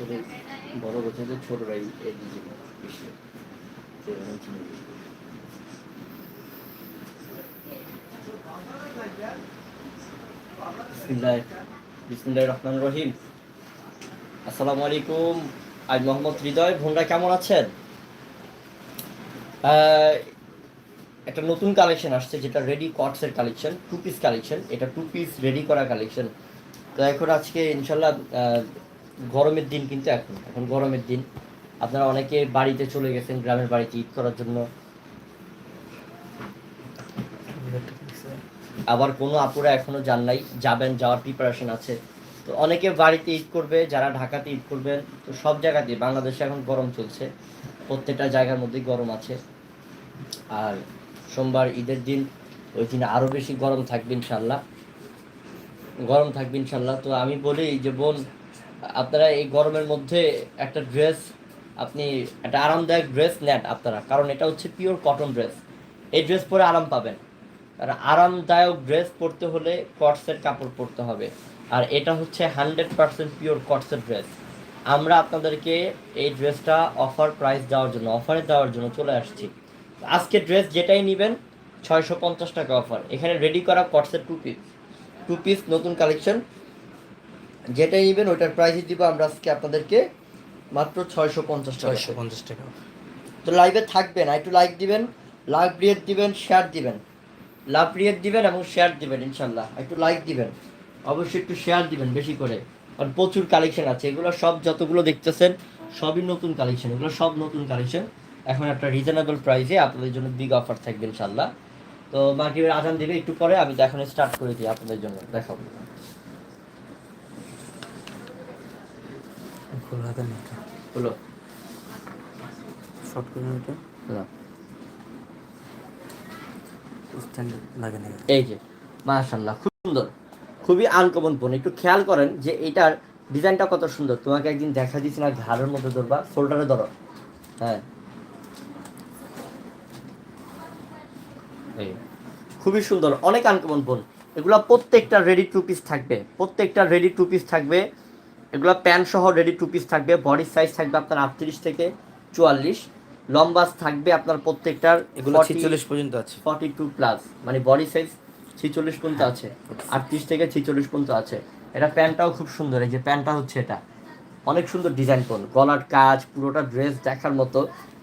ছোট বড় বলছে যে ছোটরাই দিকে বেশি রহমান রহিম। আসসালামু আলাইকুম হৃদয়। কেমন আছেন? একটা নতুন কালেকশন আসছে, যেটা ready collection two piece collection এটা টু পিস রেডি করা কালেকশন তো এখন আজকে ইনশাল্লাহ গরমের দিন কিন্তু এখন। এখন গরমের দিন। আপনারা অনেকে বাড়িতে চলে গেছেন, গ্রামের বাড়িতে ঈদ করার জন্য। আবার কোনো আপুরা এখনও যান নাই, যাবেন, যাওয়ার প্রিপারেশন আছে। তো অনেকে বাড়িতে ঈদ করবে, যারা ঢাকাতে ঈদ করবেন, তো সব জায়গাতেই, বাংলাদেশে এখন গরম চলছে। প্রত্যেকটা জায়গার মধ্যেই গরম আছে। আর সোমবার ঈদের দিন, ওই দিন আরও বেশি গরম থাকবে ইনশাল্লাহ গরম থাকবে ইনশাল্লাহ তো আমি বলি যে, বোন আপনারা এই গরমের মধ্যে একটা ড্রেস আপনি একটা আরামদায়ক ড্রেস নেন আপনারা। কারণ এটা হচ্ছে পিওর কটন ড্রেস এই ড্রেস পরে আরাম পাবেন। আর আরামদায়ক ড্রেস পরতে হলে কটসের কাপড় পরতে হবে। আর এটা হচ্ছে হান্ড্রেড পার্সেন্ট পিওর কটসের ড্রেস আমরা আপনাদেরকে এই ড্রেসটা অফার প্রাইস দেওয়ার জন্য অফারে দেওয়ার জন্য চলে আসছি। আজকে ড্রেস যেটাই নেবেন, ছয়শো পঞ্চাশ টাকা অফার এখানে রেডি করা কটসের টু পিস টু পিস নতুন কালেকশন যেটাই নেবেন ওইটার প্রাইস দিব আমরা আজকে আপনাদেরকে মাত্র ছয়শো পঞ্চাশ টাকা ছয়শো পঞ্চাশ টাকা। তো লাইভে থাকবেন আর একটু লাইক দিবেন লাভ রিয়েট দিবেন শেয়ার দিবেন। লাভ রিয়েট দিবেন এবং শেয়ার দিবেন ইনশাল্লাহ। একটু লাইক দিবেন। অবশ্যই একটু শেয়ার দিবেন বেশি করে। কারণ প্রচুর কালেকশন আছে। এগুলো সব যতগুলো দেখতেছেন সবই নতুন কালেকশন এগুলো সব নতুন কালেকশন এখন একটা রিজনেবল প্রাইসে আপনাদের জন্য বিগ অফার থাকবে ইনশাল্লাহ। তো মাগরিবের আজান দিবে একটু পরে আমি দেখানো স্টার্ট করে দিই আপনাদের জন্য। দেখাবো। খোলা হাতে না হলো শর্ট করে নিতে না। স্ট্যান্ড লাগে না এই যে মাশাল্লাহ খুব সুন্দর। খুবই আনকমন ফোন একটু খেয়াল করেন যে এটার ডিজাইনটা কত সুন্দর। তোমাকে একদিন দেখা দিচ্ছি না ঘাড়ের মধ্যে ধরবা শোল্ডারে ধরো। হ্যাঁ। এই খুবই সুন্দর অনেক আনকমন ফোন এগুলো প্রত্যেকটা রেডি টু পিস থাকবে। প্রত্যেকটা রেডি টু পিস থাকবে। এগুলো প্যান্ট সহ রেডি টু পিস থাকবে বডির সাইজ থাকবে আপনার আটত্রিশ থেকে চুয়াল্লিশ লম্বা থাকবে আপনার প্রত্যেকটার এগুলো 40 ছিচল্লিশ পর্যন্ত আছে। ফর্টি টু প্লাস মানে বডি সাইজ ছিচল্লিশ পর্যন্ত আছে আটত্রিশ থেকে ছিচল্লিশ পর্যন্ত আছে। এটা প্যান্টটাও খুব সুন্দর এই যে প্যান্টটা হচ্ছে এটা। অনেক সুন্দর ডিজাইন কোন গলার কাজ পুরোটা ড্রেস দেখার মতো।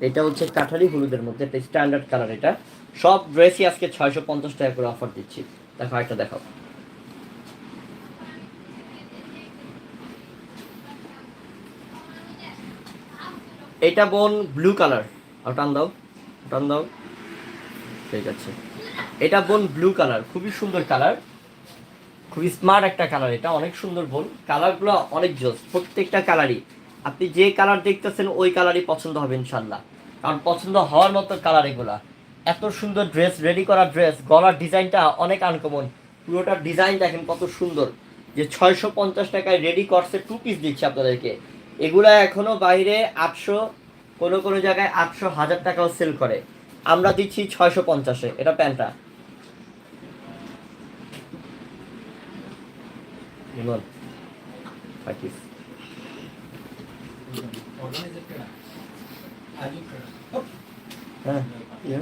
এটা হচ্ছে কাঠালি হলুদের মধ্যে একটা স্ট্যান্ডার্ড কালার এটা। সব ড্রেসই আজকে ছয়শো পঞ্চাশ টাকা করে অফার দিচ্ছি। দেখো একটা দেখো এটা বোন ব্লু কালার। টান দাও টান দাও। ঠিক আছে। এটা বোন ব্লু কালার, খুবই সুন্দর কালার। খুবই স্মার্ট একটা কালার এটা, অনেক সুন্দর বোন। কালারগুলো অনেক জোস, প্রত্যেকটা কালারই। আপনি যে কালার দেখতেছেন, ওই কালারই পছন্দ হবে ইনশাল্লাহ কারণ পছন্দ হওয়ার মতো কালার এগুলা। এত সুন্দর ড্রেস, রেডি করা ড্রেস, গলার ডিজাইনটা অনেক আনকমন পুরোটা ডিজাইন দেখেন কত সুন্দর। যে ছয়শো পঞ্চাশ টাকায় রেডি করছে টু পিস দিচ্ছে আপনাদেরকে। এগুলা এখনও বাইরে আটশো কোনো কোনো জায়গায় আটশো হাজার টাকাও সেল করে। আমরা দিচ্ছি ছয়শো পঞ্চাশে এটা প্যান্টটা। পাকিস হ্যাঁ। ইয়ে।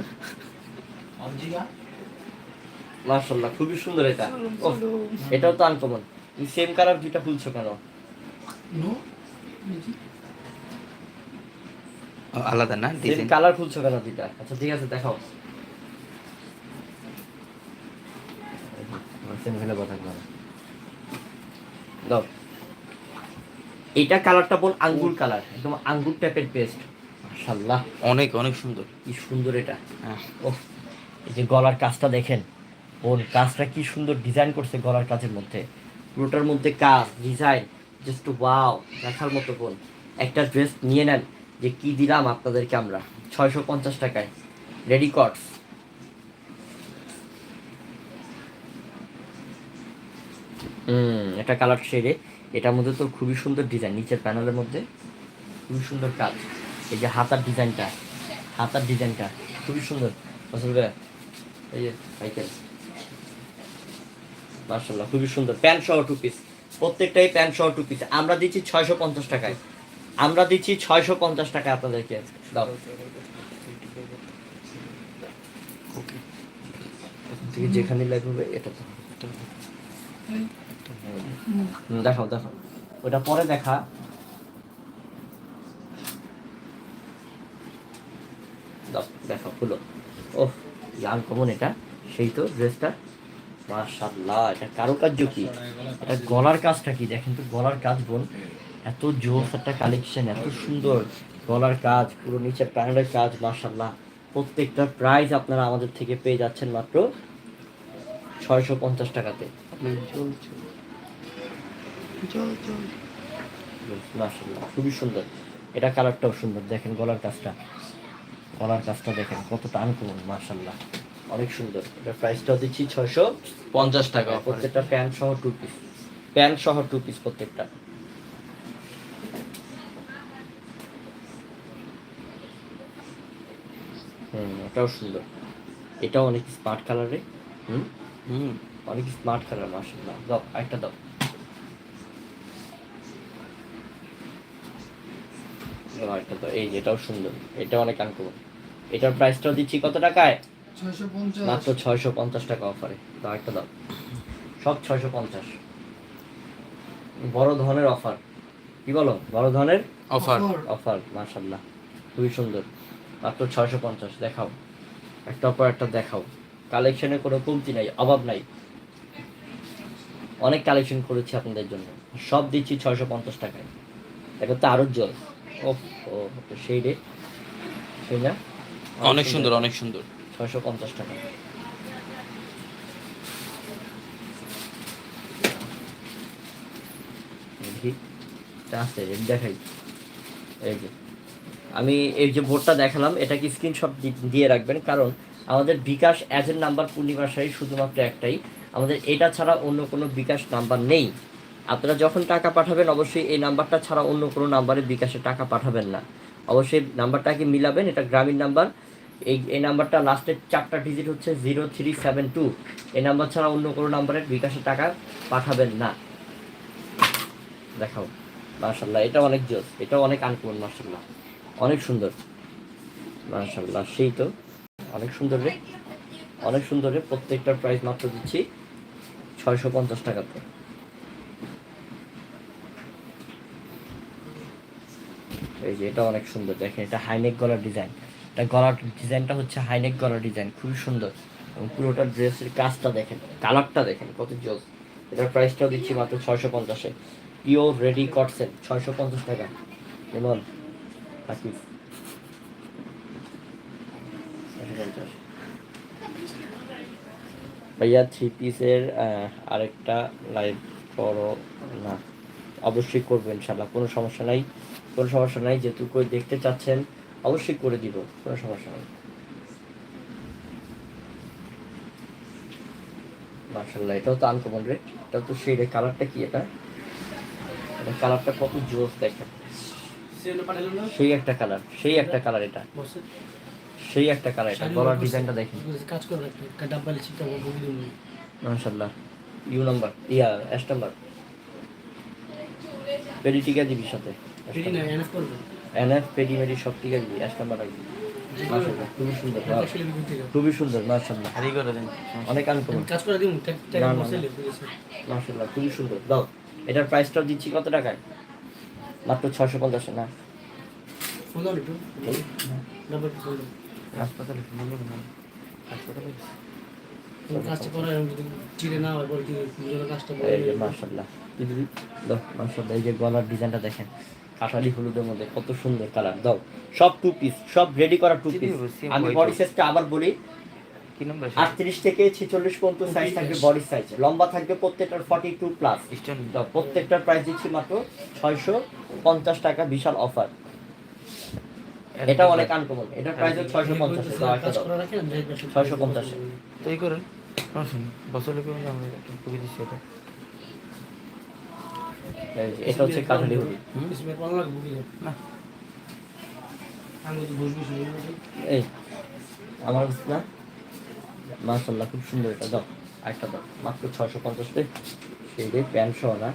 খুবই সুন্দর এটা। এটাও তো আনকমন তুমি সেম কালার দুইটা খুলছো কেন? আলাদা না? ডিজাইন কালার খুলছো কেন দুইটা? আচ্ছা ঠিক আছে দেখাও। দাও। এটা কালারটা বল আঙ্গুর কালার একদম আঙ্গুর টাইপের পেস্ট মাশাল্লাহ অনেক অনেক সুন্দর। কি সুন্দর এটা। হ্যাঁ। ও এই যে গলার কাজটা দেখেন। ওর কাজটা কি সুন্দর ডিজাইন করছে গলার কাজের মধ্যে। পুরোটার মধ্যে কাজ ডিজাইন জাস্ট ওয়াও দেখার মতো বোন। একটা ড্রেস নিয়ে নেন, যে কি দিলাম আপনাদেরকে আমরা। ছয়শো পঞ্চাশ টাকায়। রেডি কটস হুম, এটা কালার শেডে এটার মধ্যে তো খুবই সুন্দর ডিজাইন নিচের প্যানেলের মধ্যে। খুবই সুন্দর কাজ। এই যে হাতার ডিজাইনটা হাতার ডিজাইনটা খুবই সুন্দর। এই যে সাইকেল মার্শাল্লাহ খুবই সুন্দর। প্যান্ট সহ টু পিস প্রত্যেকটাই প্যান্ট সহ টু পিস আমরা দিচ্ছি ছয়শো পঞ্চাশ টাকায়। আমরা দিচ্ছি ছয়শো পঞ্চাশ টাকা আপনাদেরকে দাও। যেখানে লাগবে এটা তো। দেখাও দেখাও। ওটা পরে দেখা। দেখাও খুলো। ওহ ইয়ান কমন এটা। সেই তো ড্রেসটা মার্শাল্লাহ এটা কারুকার্য কি? এটা গলার কাজটা কি? দেখেন তো গলার কাজ বোন, এত জোস একটা কালেকশন এত সুন্দর গলার কাজ, পুরো নিচের প্যানেলের কাজ মার্শাল্লাহ প্রত্যেকটা প্রাইস আপনারা আমাদের থেকে পেয়ে যাচ্ছেন মাত্র ছয়শো পঞ্চাশ টাকাতে। মার্শাল্লাহ খুবই সুন্দর। এটা কালারটাও সুন্দর, দেখেন গলার কাজটা। গলার কাজটা দেখেন, কতটা আনকমন মার্শাল্লাহ অনেক সুন্দর। এটার প্রাইসটাও দিচ্ছি ছয়শো পঞ্চাশ টাকা প্রত্যেকটা প্যান্ট সহ টু পিস প্যান্ট সহ টু পিস প্রত্যেকটা। হুম এটাও সুন্দর। এটাও অনেক স্মার্ট কালারে হুম? হুম। অনেক স্মার্ট কালার মার্শাল্লাহ দাও একটা দাও। একটা দাও। এই যেটাও সুন্দর। এটা অনেক আনকমন এটার প্রাইসটাও দিচ্ছি কত টাকায়? মাত্র ছয়শো পঞ্চাশ টাকা অফারে দাও একটা দাও। সব ছয়শো পঞ্চাশ। বড় ধরনের অফার কি বলো? বড় ধরনের? অফার অফার মার্শাল্লাহ খুবই সুন্দর। মাত্র ছয়শো পঞ্চাশ দেখাও। একটা পর একটা দেখাও। কালেকশনের কোনো কমতি নাই অভাব নাই। অনেক কালেকশন করেছি আপনাদের জন্য। সব দিচ্ছি ছয়শো পঞ্চাশ টাকায়। এখন তো আরও জল ও সেই রে সেই না? অনেক সুন্দর। অনেক সুন্দর। ছয়শো পঞ্চাশ টাকা। এটা আছে এটা দেখাই। এই যে, আমি এই যে বোর্ডটা দেখালাম, এটাকে স্ক্রিনশট দিয়ে রাখবেন, কারণ আমাদের বিকাশ এজেন্ট নাম্বার পূর্ণিমার সাহি শুধুমাত্র একটাই। আমাদের এটা ছাড়া অন্য কোনো বিকাশ নাম্বার নেই। আপনারা যখন টাকা পাঠাবেন, অবশ্যই এই নাম্বারটা ছাড়া অন্য কোনো নাম্বারে বিকাশে টাকা পাঠাবেন না। অবশ্যই নাম্বারটাকে মিলাবেন, এটা গ্রামীণ নাম্বার। এই এই নাম্বারটা লাস্টের চারটা ডিজিট হচ্ছে জিরো থ্রি সেভেন টু এই নাম্বার ছাড়া অন্য কোনো নাম্বারে বিকাশে টাকা পাঠাবেন না। দেখাও। মার্শাল্লাহ এটা অনেক জোস। এটা অনেক আনকমন মার্শাল্লাহ অনেক সুন্দর। মার্শাল্লাহ সেই তো। অনেক সুন্দর রে। অনেক সুন্দর রে। প্রত্যেকটার প্রাইস মাত্র দিচ্ছি ছয়শো পঞ্চাশ টাকাতে। এই যে, এটা অনেক সুন্দর। দেখেন, এটা হাইনেক গলার ডিজাইন এটা গলার ডিজাইনটা হচ্ছে হাইনেক গলার ডিজাইন, খুবই সুন্দর। এবং পুরোটা ড্রেসের কাজটা দেখেন, কালারটা দেখেন কত জোস। এটার প্রাইসটাও দিচ্ছি মাত্র ছয়শো পঞ্চাশে। পিওর রেডি কটসেট ছয়শো পঞ্চাশ টাকা। হাসিফ ভাইয়া থ্রি পিসের আরেকটা লাইভ করো না। অবশ্যই করব ইনশাল্লাহ কোনো সমস্যা নাই। কোনো সমস্যা নাই যেহেতু দেখতে চাচ্ছেন অবশ্যই করে দিব কোনো সমস্যা নেই। মার্শাল্লাহ এটাও তো আনকমন রে এটাও তো সেই কালারটা কি এটা? এটা কালারটা কত জোস দেখেন। সেই একটা কালার সেই একটা কালার এটা। সেই একটা কালার এটা গলার ডিজাইনটা দেখেন। কাজ করে রাখতে ডাব্বালে চিপটা বগি ইউ নাম্বার ইয়া এস নাম্বার পেডি টিকা দিবি সাথে ফ্রি না এনএফ করবে এনএফ পেডি মেডি সব টিকা দিবি এস নাম্বার রাখবি খুবই সুন্দর খুবই সুন্দর মাশাল্লাহ হারি করে দেন। অনেক কাজ করে দিন। মশলে খুবই সুন্দর। দাও এটার প্রাইসটাও দিচ্ছি কত টাকায়? মাত্র ছশো পঞ্চাশ না? হাসপাতালে হাসপাতালে কাজটা করে চিড়ে না হয় বল কাজটা এই যে গলার ডিজাইনটা দেখেন। কাঠালি হলুদের মধ্যে কত সুন্দর কালার দাও সব টু পিস সব রেডি করা টু পিস আমি বডি সাইজটা আবার বলি কি নাম্বার আটত্রিশ থেকে ছেচল্লিশ পর্যন্ত সাইজ থাকবে বডি সাইজ লম্বা থাকবে প্রত্যেকটার ফর্টি টু প্লাস প্রত্যেকটার প্রাইস দিচ্ছি মাত্র ছয়শো পঞ্চাশ টাকা বিশাল অফার এটা অনেক আনকমন এটার প্রাইস ছয়শো পঞ্চাশ আমি 650 তো এই করেন। বছর পেয়ে আমরা একটা কবি দিচ্ছি এটা। এটা হচ্ছে এই, আমার না মাসাল্লাহ খুব সুন্দর এটা, দাও দাও, মাত্র ছশো পঞ্চাশ সেই রে প্যান্ট সহ না,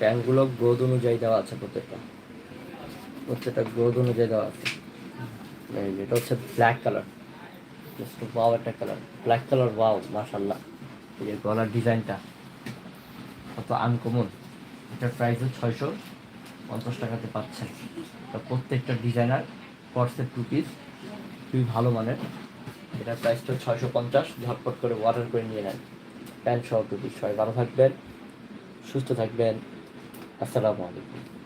প্যান্টগুলো গ্রোথ অনুযায়ী দেওয়া আছে প্রত্যেকটা। প্রত্যেকটা গ্রোথ অনুযায়ী দেওয়া আছে। এটা হচ্ছে ব্ল্যাক কালার জাস্ট ওয়াও একটা কালার ব্ল্যাক কালার ওয়াও মাসাল্লাহ এই গলার ডিজাইনটা কত আনকমন এটার প্রাইস ছয়শো পঞ্চাশ টাকাতে পাচ্ছেন তা প্রত্যেকটা ডিজাইনার কর্সের টু পিস খুবই ভালো মানের। এটার প্রাইসটা ছয়শো পঞ্চাশ, ঝটপট করে অর্ডার করে নিয়ে নেন। প্যান্ট সহ টু পিস সবাই ভালো থাকবেন, সুস্থ থাকবেন। আসসালামু আলাইকুম।